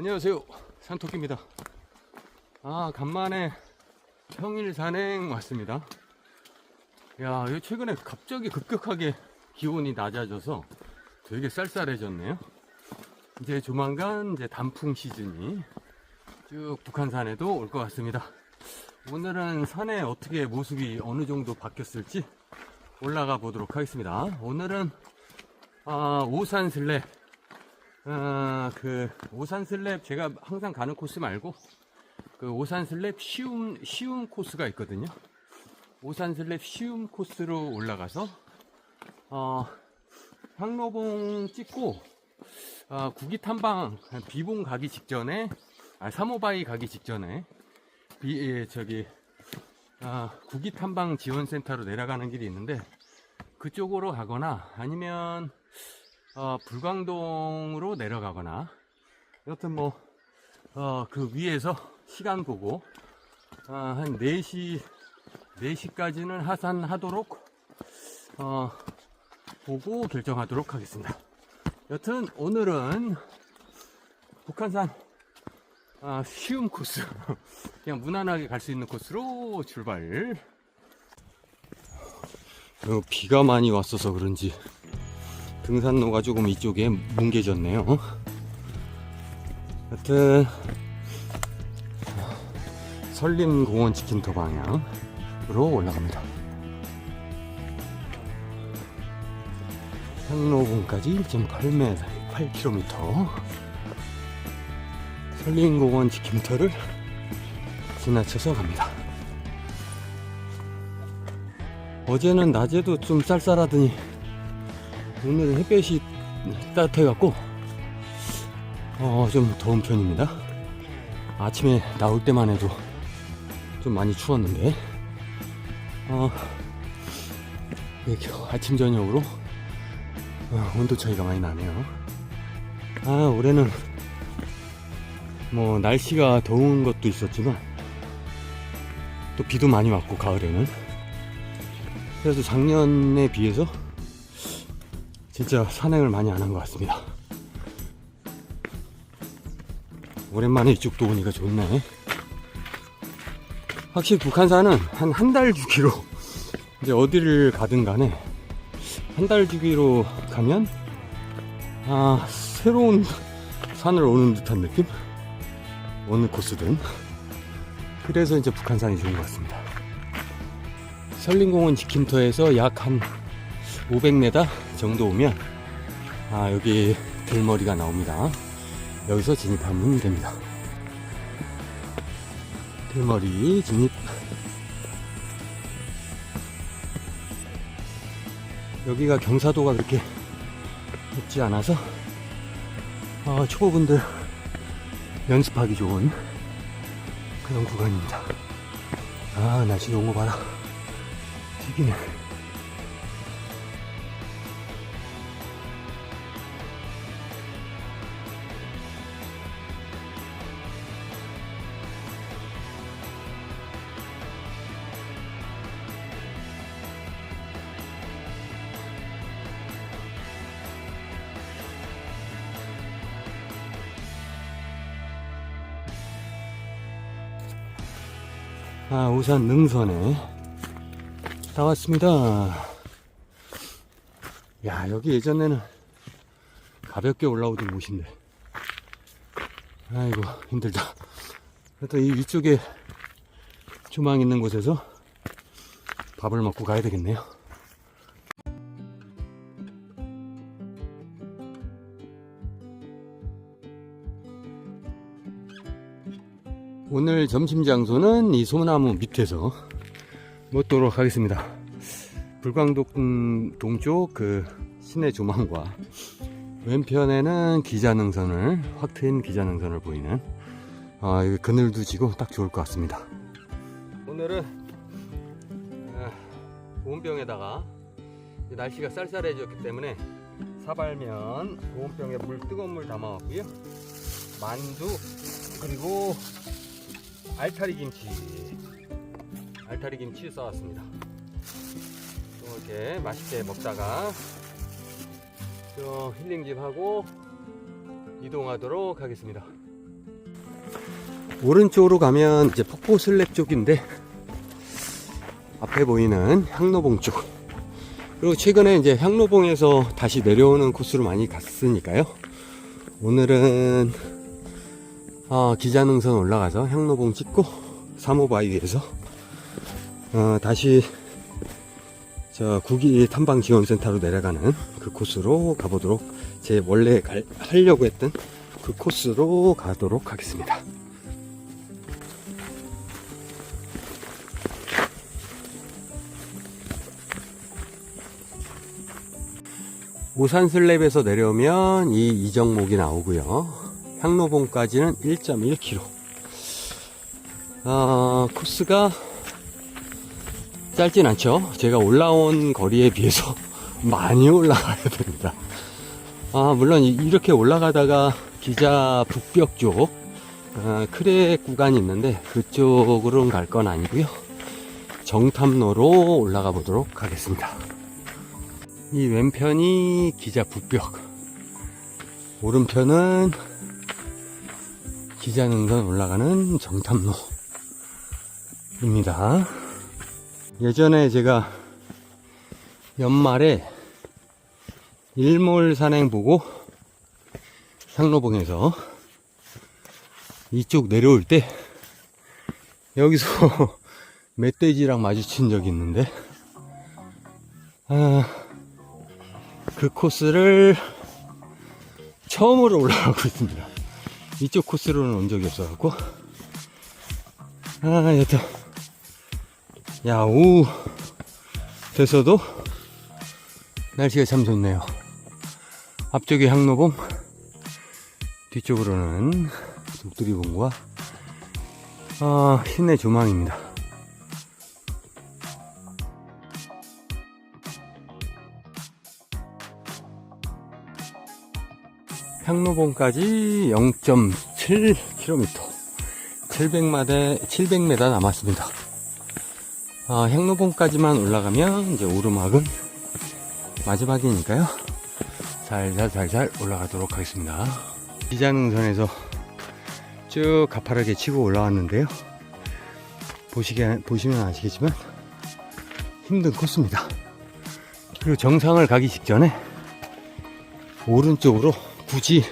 안녕하세요. 산토끼입니다. 아, 간만에 평일 산행 왔습니다. 야, 이 최근에 갑자기 급격하게 기온이 낮아져서 되게 쌀쌀해졌네요. 이제 조만간 이제 단풍 시즌이 쭉 북한산에도 올 것 같습니다. 오늘은 산에 어떻게 모습이 어느 정도 바뀌었을지 올라가 보도록 하겠습니다. 오늘은 아, 오산 슬랩 아, 그 오산 슬랩 제가 항상 가는 코스 말고 그 오산 슬랩 쉬움 쉬움 코스가 있거든요. 오산 슬랩 쉬움 코스로 올라가서 어, 향로봉 찍고 아, 구기 탐방 비봉 가기 직전에 아, 사모바이 가기 직전에 비 예, 저기 아, 구기 탐방 지원센터로 내려가는 길이 있는데 그쪽으로 가거나 아니면 어, 불광동으로 내려가거나 여튼 뭐, 어, 그 위에서 시간 보고, 어, 한 4시, 4시까지는 하산하도록, 어, 보고 결정하도록 하겠습니다. 여튼 오늘은 북한산, 아, 쉬운 코스. 그냥 무난하게 갈 수 있는 코스로 출발. 어, 비가 많이 왔어서 그런지 등산로가 조금 이쪽에 뭉개졌네요. 여튼 설림공원 치킨터 방향으로 올라갑니다. 향로봉까지 1.8m, 8km. 설림공원 치킨터를 지나쳐서 갑니다. 어제는 낮에도 좀 쌀쌀하더니 오늘은 햇볕이 따뜻해갖고 어, 좀 더운 편입니다. 아침에 나올 때만 해도 좀 많이 추웠는데 어, 이렇게 아침 저녁으로 어, 온도 차이가 많이 나네요. 아 올해는 뭐 날씨가 더운 것도 있었지만 또 비도 많이 왔고 가을에는 그래서 작년에 비해서 진짜 산행을 많이 안 한 것 같습니다. 오랜만에 이쪽도 오니까 좋네. 확실히 북한산은 한 한 달 주기로 이제 어디를 가든 간에 한 달 주기로 가면 아 새로운 산을 오는 듯한 느낌? 어느 코스든 그래서 이제 북한산이 좋은 것 같습니다. 설림공원 지킴터에서 약 한 500m 정도 오면 아 여기 들머리가 나옵니다. 여기서 진입하면 됩니다. 들머리 진입. 여기가 경사도가 그렇게 높지 않아서 아, 초보분들 연습하기 좋은 그런 구간입니다. 아 날씨 좋은 거 봐라. 튀기네. 아, 우산 능선에 다 왔습니다. 야, 여기 예전에는 가볍게 올라오던 곳인데. 아이고, 힘들다. 그래도 이 위쪽에 주망 있는 곳에서 밥을 먹고 가야 되겠네요. 오늘 점심 장소는 이 소나무 밑에서 먹도록 하겠습니다. 불광동 동쪽 그 시내 조망과 왼편에는 기자능선을 확 트인 기자능선을 보이는 아, 그늘도 지고 딱 좋을 것 같습니다. 오늘은 아, 보온병에다가 날씨가 쌀쌀해졌기 때문에 사발면 보온병에 물 뜨거운 물 담아왔고요. 만두 그리고 알타리 김치. 알타리 김치 써왔습니다. 이렇게 맛있게 먹다가 좀 힐링 좀 하고 이동하도록 하겠습니다. 오른쪽으로 가면 이제 폭포 슬랩 쪽인데 앞에 보이는 향로봉 쪽. 그리고 최근에 이제 향로봉에서 다시 내려오는 코스로 많이 갔으니까요. 오늘은 어, 기자능선 올라가서 향로봉 찍고 사모바위에서 어, 다시 저 구기 탐방 지원센터로 내려가는 그 코스로 가보도록 제 원래 갈- 하려고 했던 그 코스로 가도록 하겠습니다. 오산 슬랩에서 내려오면 이 이정목이 나오고요. 향로봉까지는 1.1km. 아, 코스가 짧진 않죠. 제가 올라온 거리에 비해서 많이 올라가야 됩니다. 아, 물론 이- 이렇게 올라가다가 기자 북벽 쪽 아, 크랙 구간이 있는데 그쪽으로는 갈 건 아니고요. 정탐로로 올라가 보도록 하겠습니다. 이 왼편이 기자 북벽, 오른편은 기자능선 올라가는 정탐로입니다. 예전에 제가 연말에 일몰 산행 보고 상로봉에서 이쪽 내려올 때 여기서 멧돼지랑 마주친 적이 있는데 아, 그 코스를 처음으로 올라가고 있습니다. 이쪽 코스로는 온 적이 없어갖고 아 여튼 야 오후 돼서도 날씨가 참 좋네요. 앞쪽에 향로봉, 뒤쪽으로는 독두리봉과 아, 시내 조망입니다. 향로봉까지 0.7km, 700m, 700m 남았습니다. 아, 향로봉까지만 올라가면 이제 오르막은 마지막이니까요. 살살살살 올라가도록 하겠습니다. 기자능선에서 쭉 가파르게 치고 올라왔는데요. 보시게, 보시면 아시겠지만 힘든 코스입니다. 그리고 정상을 가기 직전에 오른쪽으로 굳이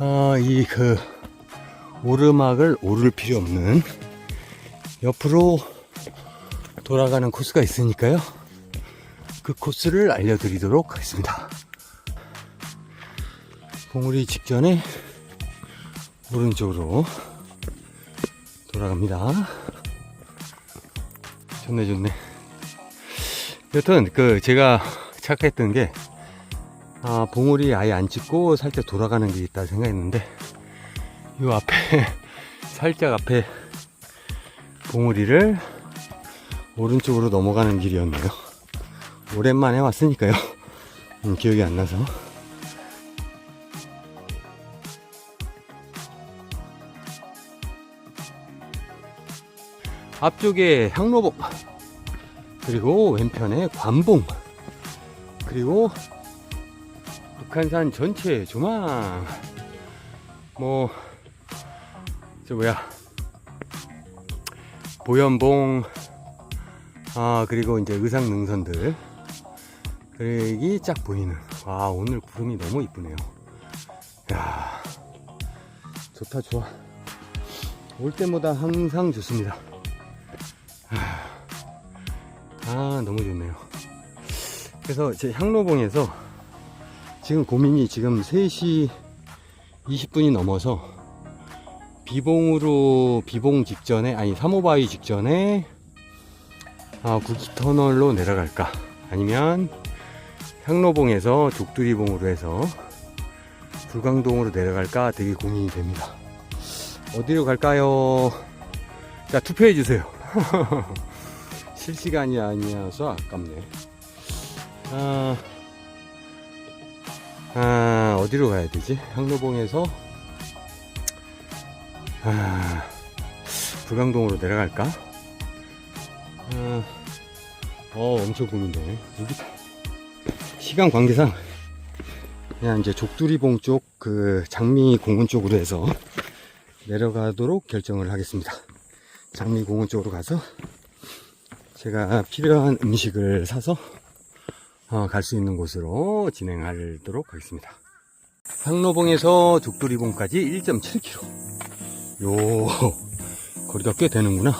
어, 이그 오르막을 오를 필요 없는 옆으로 돌아가는 코스가 있으니까요. 그 코스를 알려드리도록 하겠습니다. 봉우리 직전에 오른쪽으로 돌아갑니다. 좋네, 좋네. 여튼, 그, 제가 착각했던 게, 아, 봉우리 아예 안 찍고 살짝 돌아가는 게 있다 생각했는데, 요 앞에, 살짝 앞에 봉우리를 오른쪽으로 넘어가는 길이었네요. 오랜만에 왔으니까요. 음, 기억이 안 나서. 앞쪽에 향로봉, 그리고 왼편에 관봉, 그리고 북한산 전체 조망, 뭐, 저 뭐야, 보연봉, 아, 그리고 이제 의상 능선들. 그렉이 쫙 보이는. 와, 오늘 구름이 너무 이쁘네요. 야 좋다, 좋아. 올 때마다 항상 좋습니다. 아, 너무 좋네요. 그래서 제 향로봉에서 지금 고민이 지금 3시 20분이 넘어서 비봉으로, 비봉 직전에, 아니, 사모바위 직전에 아, 구기터널로 내려갈까? 아니면 향로봉에서 독두리봉으로 해서 불광동으로 내려갈까? 되게 고민이 됩니다. 어디로 갈까요? 자, 투표해 주세요. 실시간이 아니어서 아깝네. 아, 아, 어디로 가야 되지? 향로봉에서 아, 불광동으로 내려갈까? 아, 어, 엄청 고민되네. 여기 시간 관계상 그냥 이제 족두리봉 쪽 그 장미 공원 쪽으로 해서 내려가도록 결정을 하겠습니다. 장미 공원 쪽으로 가서 제가 필요한 음식을 사서 어, 갈 수 있는 곳으로 진행하도록 하겠습니다. 상로봉에서 독두리봉까지 1.7km. 요, 거리가 꽤 되는구나.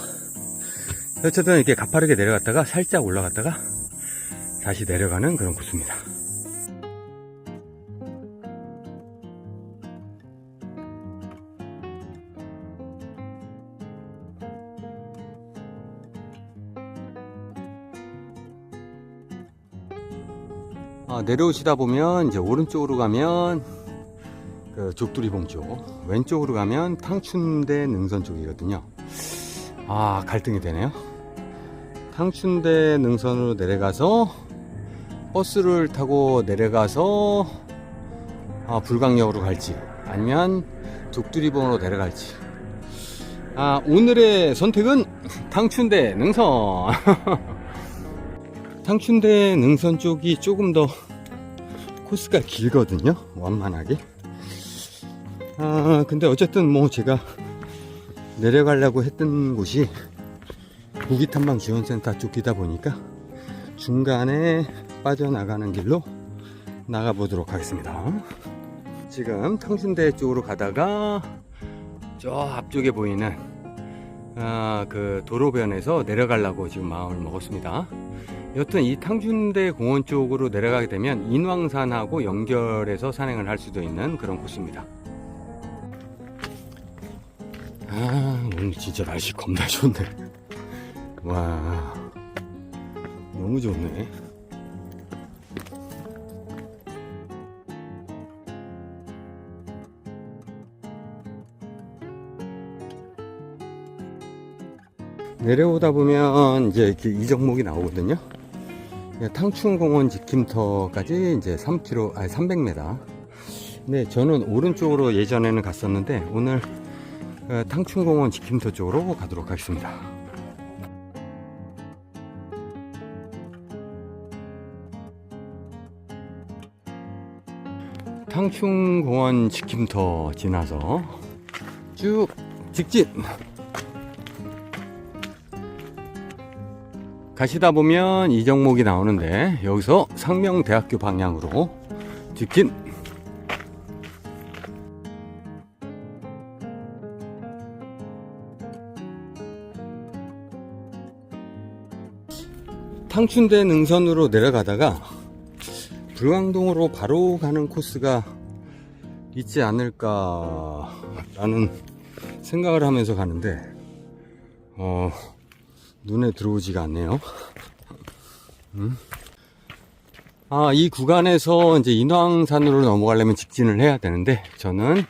어쨌든 이렇게 가파르게 내려갔다가 살짝 올라갔다가 다시 내려가는 그런 코스입니다. 아, 내려오시다 보면 이제 오른쪽으로 가면 그 족두리봉 쪽, 왼쪽으로 가면 탕춘대 능선 쪽이거든요. 아, 갈등이 되네요. 탕춘대 능선으로 내려가서 버스를 타고 내려가서 아, 불광역으로 갈지 아니면 독두리봉으로 내려갈지. 아, 오늘의 선택은 탕춘대 능선. 탕춘대 능선 쪽이 조금 더 코스가 길거든요. 완만하게. 아, 근데 어쨌든 뭐 제가 내려가려고 했던 곳이 고기탐방 지원센터 쪽이다 보니까 중간에 빠져나가는 길로 나가보도록 하겠습니다. 지금 탕순대 쪽으로 가다가 저 앞쪽에 보이는 아, 그 도로변에서 내려가려고 지금 마음을 먹었습니다. 여튼 이 탕준대 공원 쪽으로 내려가게 되면 인왕산하고 연결해서 산행을 할 수도 있는 그런 코스입니다. 아, 오늘 진짜 날씨 겁나 좋네. 와, 너무 좋네. 내려오다 보면 이제 이렇게 이정목이 나오거든요. 예, 탕춘공원 지킴터까지 이제 3km, 아니 300m. 네, 저는 오른쪽으로 예전에는 갔었는데 오늘 어, 탕춘공원 지킴터 쪽으로 가도록 하겠습니다. 탕춘공원 지킴터 지나서 쭉 직진 가시다 보면 이정목이 나오는데 여기서 상명대학교 방향으로 직진. 탕춘대 능선으로 내려가다가 불광동으로 바로 가는 코스가 있지 않을까 라는 생각을 하면서 가는데 어 눈에 들어오지가 않네요. 음? 아, 이 구간에서 이제 인왕산으로 넘어가려면 직진을 해야 되는데, 저는,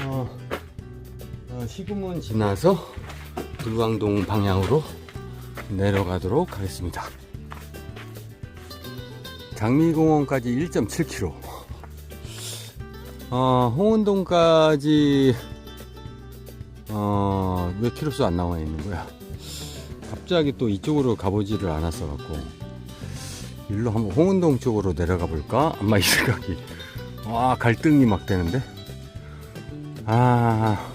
어, 어, 시구문 지나서 불광동 방향으로 내려가도록 하겠습니다. 장미공원까지 1.7km. 어, 홍은동까지, 어, 몇 킬로수 안 나와 있는 거야? 갑자기 또 이쪽으로 가보지를 않았어 갖고 일로 한번 홍은동 쪽으로 내려가 볼까? 아마 이 생각이 와 갈등이 막 되는데 아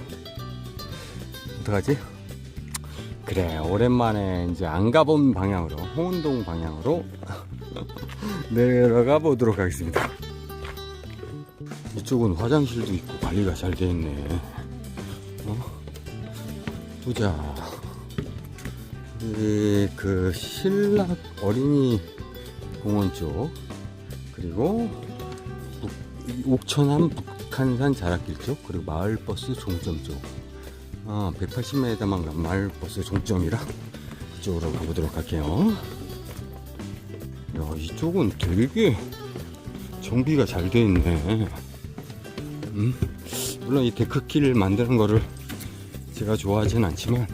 어떡하지? 그래 오랜만에 이제 안 가본 방향으로 홍은동 방향으로 내려가 보도록 하겠습니다 이쪽은 화장실도 있고 관리가 잘 되어 있네 어? 보자 이 그 신락 어린이 공원 쪽 그리고 북, 옥천암 북한산 자락길 쪽 그리고 마을버스 종점 쪽. 아, 180m만 간 마을버스 종점이라 이쪽으로 가보도록 할게요. 야 이쪽은 되게 정비가 잘 돼 있네. 음, 물론 이 데크길 만드는 거를 제가 좋아하진 않지만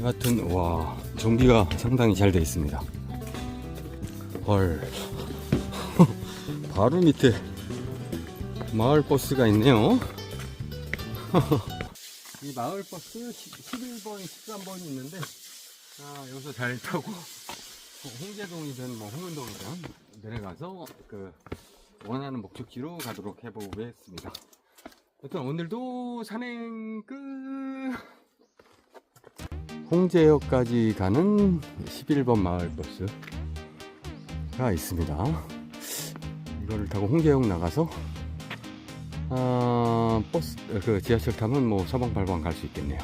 여하튼 와 정비가 상당히 잘 되어 있습니다. 헐. 바로 밑에 마을 버스가 있네요. 이 마을 버스 11번 13번이 있는데 아, 여기서 잘 타고 홍제동이든 뭐 홍은동이든 내려가서 그 원하는 목적지로 가도록 해보겠습니다. 일단 오늘도 산행 끝. 홍제역까지 가는 11번 마을 버스가 있습니다. 이거를 타고 홍제역 나가서 아, 버스 그 지하철 타면 뭐 서방팔방 갈 수 있겠네요.